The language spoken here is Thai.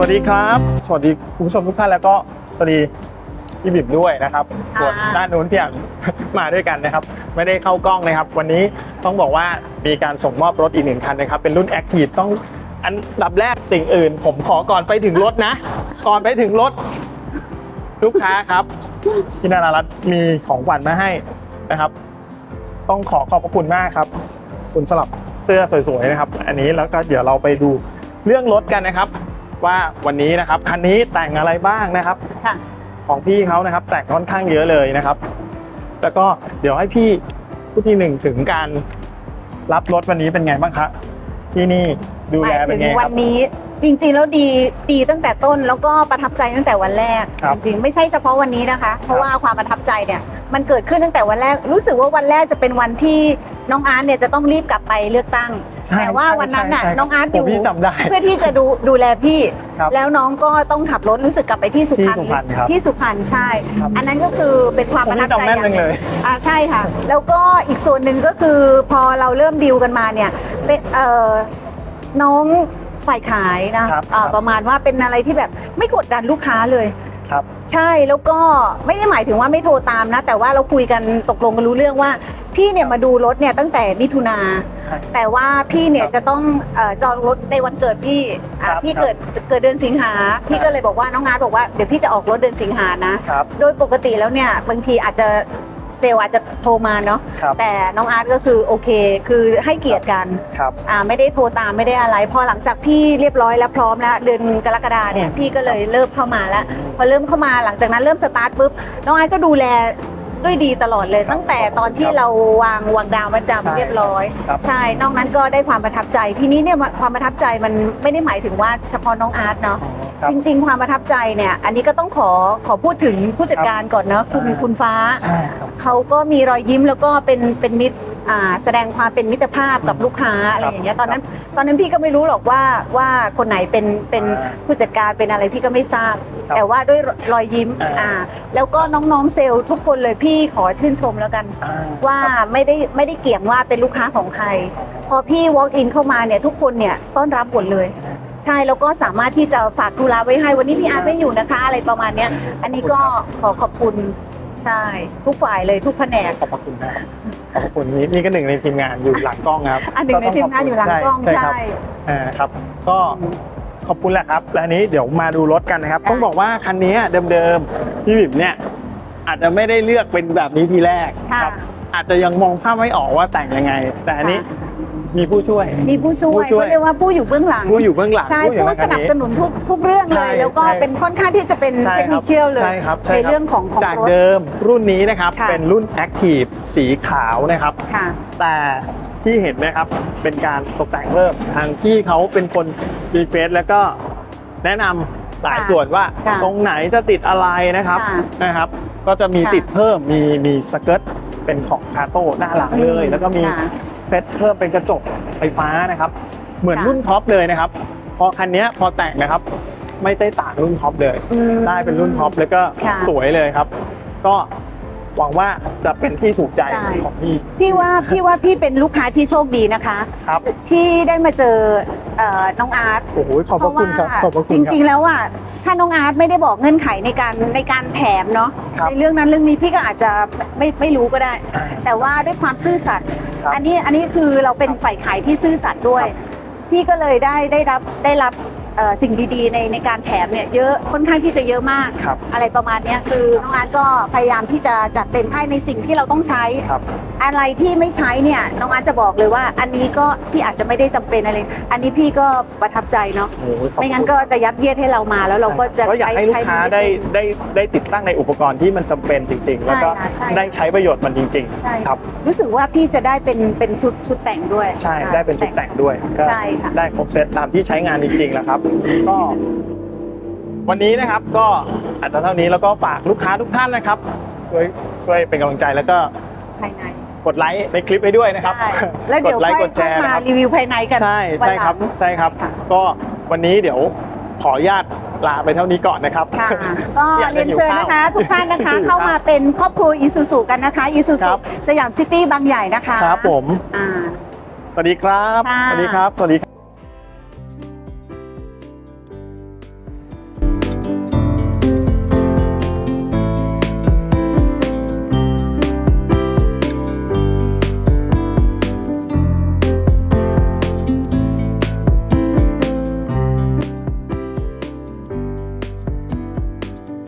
สวัสดีครับ สวัสดีคุณผู้ชมทุกท่านแล้วก็สวัสดีพี่บิบด้วยนะครับค่ะส่วนด้านนู้นพี่อ่างมาด้วยกันนะครับ ไม่ได้เข้ากล้องนะครับ วันนี้ต้องบอกว่ามีการส่งมอบรถอีกหนึ่งคันนะครับ เป็นรุ่น Active ต้องอันดับแรกสิ่งอื่น ผมขอก่อนไปถึงรถนะ ก่อนไปถึงรถ ลูกค้าครับพี่นารารัตน์มีของขวัญมาให้นะครับ ต้องขอขอบพระคุณมากครับ คุณสลับเสื้อสวยๆนะครับ อันนี้แล้วก็เดี๋ยวเราไปดูเรื่องรถกันนะครับ ว่าวันนี้นะครับคันนี้แต่งอะไรบ้างนะครับค่ะ ของพี่เขานะครับ แต่งค่อนข้างเยอะเลยนะครับ แล้วก็เดี๋ยวให้พี่ผู้ที่หนึ่งถึงการรับรถวันนี้เป็นไงบ้างครับที่นี่ดูแลเป็นไงหมายถึควัรับ นนี้จริงๆแล้วดีดีตั้งแต่ต้นแล้วก็ประทับใจตั้งแต่วันแรก ครับจริงๆ ไม่ใช่เฉพาะวันนี้นะคะ เพราะว่าความประทับใจเนี่ยมันเกิดขึ้นตั้งแต่วันแรก รู้สึกว่าวันแรกจะเป็นวันที่ น้องอาร์ตเนี่ยจะต้องรีบกลับไปเลือกตั้ง ใช่แต่ว่าใช่วันนั้นน่ะใช่น้องอาร์ตผอมยู่พี่จำได้เพื่อที่จะดูดูแลพี่ ครับแล้วน้องก็ต้องขับรถรู้สึกกลับไปที่สุพรรณที่สุพรรณครับที่สุพรรณใช่ ครับ อันนั้นก็คือเป็นความผมประทัพี่บใจจำแม่นอจัย่างง เลย อ่าใช่ค่ะ แล้วก็อีกส่วนหนึ่งก็คือพอเราเริ่มดีลกันมาเนี่ยเป็นเอ่อน้องฝ่ายขายนะครับอ่าครับประมาณว่าเป็นอะไรที่แบบไม่กดดันลูกค้าเลย ครับ ใช่แล้วก็ไม่ได้หมายถึงว่าไม่โทรตามนะ แต่ว่าเราคุยกันตกลงกันรู้เรื่องว่า พี่เนี่ยมาดูรถเนี่ยตั้งแต่มิถุนาใช่แต่ว่าพี่เนี่ยครับจะต้องเอ่อจองรถในวันเกิดพี่อ่าครับพี่ครับเกิดเกิดเดือนสิงหาพี่ก็เลยบอกว่าน้องอาร์ตบอกว่าเดี๋ยวพี่จะออกรถเดือนสิงหานะครับ โดยปกติแล้วเนี่ยบางทีอาจจะ เซลล์อาจจะโทรมาเนาะครับแต่น้องอาร์ตก็คือโอเคคือให้เกียรติกันครับอ่าไม่ได้โทรตามไม่ได้อะไร พอหลังจากพี่เรียบร้อยแล้วพร้อมแล้วเดือนกรกฎาเนี่ยอืมพี่ก็เลยเริ่มเข้ามาแล้ว พอเริ่มเข้ามาหลังจากนั้นเริ่มสตาร์ทปุ๊บน้องอาร์ตก็ดูแล ด้วยดีตลอดเลยครับตั้งแต่ตอนที่ครับเราวางวางดาวประใช่จำเรียบร้อย ครับใช่ นอกนั้นก็ได้ความประทับใจ ทีนี้เนี่ยความประทับใจมันไม่ได้หมายถึงว่าเฉพาะน้องอาร์ตเนาะอ๋อครับ จริง ๆ ความประทับใจเนี่ย อันนี้ก็ต้องขอขอพูดถึงผู้จัดการก่อนเนาะคุณอ่า คุณฟ้า ใช่ครับ เขาก็มีรอยยิ้มแล้วก็เป็นเป็นมิตรอ่าแสดงความเป็นมิตรภาพกับลูกค้าอะไรอย่างเงี้ยตอนนั้น ตอนนั้นพี่ก็ไม่รู้หรอกว่าว่าคนไหนเป็นเป็นอ่าผู้จัดการเป็นอะไรพี่ก็ไม่ทราบครับ แต่ว่าด้วยรอยยิ้มอ่าอ่าแล้วก็น้องๆเซลล์ทุกคนเลยพี่ขอชื่นชมแล้วกันอ่ว่าไม่ได้ไม่ได้เกี่ยงว่าเป็นลูกค้าของใคร พอพี่ walk in เข้ามาเนี่ยทุกคนเนี่ยต้อนรับหมดเลย ใช่แล้วก็สามารถที่จะฝากธุระไว้ให้วันนี้พี่อาร์ตไม่อยู่นะคะ อะไรประมาณเนี้ยอันนี้ก็ขอขอบคุณใช่ทุกฝ่ายเลยทุกแผนกขอบพระคุณนะครับขอบพระคุณนี่นี่ก็หนึ่งในทีมงานอยู่หลังกล้องครับอันหนึ่งในทีมงานอยู่หลังกล้องใช่ครับใช่อ่าครับ ก็ ขอบคุณแหละครับและอันนี้เดี๋ยวมาดูรถกันนะครับค่ะต้องบอกว่าคันนี้เดิมๆพี่บิบเนี่ยอาจจะไม่ได้เลือกเป็นแบบนี้ทีแรกค่ะครับ อาจจะยังมองภาพไม่ออกว่าแต่งยังไง แต่อันนี้ค่ะมีผู้ช่วย มีผู้ช่วยผู้ช่วยเขาเรียกว่าผู้อยู่เบื้องหลัง ผู้อยู่เบื้องหลัง ใช่อยู่ผู้ในคัสนับนี้สนุนทุกทุกเรื่องเลใช่ยแล้วก็ใช่เป็นค่อนข้างที่จะเป็นใช่เทคคนิรัคเชียลเลยใช่ครับใช่ในครับเรื่องของของจากรถเดิมรุ่นนี้นะครับค่ะเป็นรุ่น Active สีขาวนะครับค่ะแต่ ที่เห็นนะครับเป็นการตกแต่งเพิ่มทางพี่เขาเป็นคนรีเฟซแล้วก็แนะนำหลายค่ะส่วนว่าค่ะตรงไหนจะติดอะไรนะครับค่ะนะครับ ก็จะมีค่ะ ติดเพิ่มมีมีสเกิร์ตเป็นของคาโต้หน้าหลังเลย แล้วก็มี ค่ะ เซตเพิ่มเป็นกระจกไฟฟ้านะครับ เหมือนค่ะ รุ่นท็อปเลยนะครับ พอคันนี้พอแต่งนะครับ ไม่ได้ต่างรุ่นท็อปเลย อืม ได้เป็นรุ่นท็อปแล้วก็ค่ะ สวยเลยครับ ก็ หวังว่าจะเป็นที่ถูกใจใช่ ของพี่ พี่ว่าพี่ว่าพี่เป็นลูกค้าที่โชคดีนะคะ ครับ ที่ได้มาเจอเอ่อน้องอาร์ตโอ้โหขอบพระคุณครับขอบพระคุณจคริรับงๆแล้วอะถ้าน้องอาร์ตไม่ได้บอกเงื่อนไขในการในการแถมเนาะครับในเรื่องนั้นเรื่องนี้พี่ก็อาจจะไม่ไม่รู้ก็ได้อ่าแต่ว่าด้วยความซื่อสัตย์ครับอันนี้อันนี้คือเราเป็นฝ่ายขายที่ซื่อสัตย์ด้วยครับพี่ก็เลยได้ได้รับได้รับ เอ่อสิ่งดีๆในในการแถมเนี่ยเยอะค่อนข้างที่จะเยอะมากครับ อะไรประมาณเนี้ยคือน้องอาร์ตก็พยายามที่จะจัดเต็มให้ในสิ่งที่เราต้องใช้ ครับ อะไรที่ไม่ใช้เนี่ยน้องอาร์ตจะบอกเลยว่า อันนี้ก็ที่อาจจะไม่ได้จำเป็นอะไร อันนี้พี่ก็ประทับใจเนาะโอ้โหขอบคุณไม่งั้นก็จะยัดเยียดให้เรามาแล้วเราก็จะก็อยากใช้ให้ลูกใช้ค้ามันได้ม่เป็นได้ได้ติดตั้งในอุปกรณ์ที่มันจำเป็นจริง ๆ แล้วก็ใช่ค่ะใช่ ได้ใช้ประโยชน์มันจริง ใช่ๆ ครับ รู้สึกว่าพี่จะได้เป็นเป็นชุดชุดแต่งด้วยใช่ได้เป็นชุดแต่งด้วยก็ใช่ค่ะ ได้ครบเซตตามที่ใช้งานจริงๆแล้วครับก็ วันนี้นะครับก็อาจจะเท่านี้แล้วก็ฝากลูกค้าทุกท่านนะครับช่วยช่วยเป็นกำลังใจแล้วก็ภายใน กดไลค์ในคลิปให้ด้วยนะครับใช่แล้วเดี๋ยวกดไลค่ค์อยกดแชค่อยร์มานะครับ รีวิวภายในกันใช่วันใช่หลัง ครับใช่ครับ ค่ะ ก็วันนี้เดี๋ยวขออนุญาตลาไปเท่านี้ก่อนนะครับ ค่ะ ก็อยากจะเรียนเชิญนะคะ หิวข้าวทุกท่านนะคะ หิวข้าวเข้ามาเป็นครอบครัวอีซูซูกันนะคะอีซูคซูรับ สยามซิตี้บางใหญ่นะคะครับผม อ่า สวัสดีครับ ค่ะ สวัสดีครับ สวัสดีครับ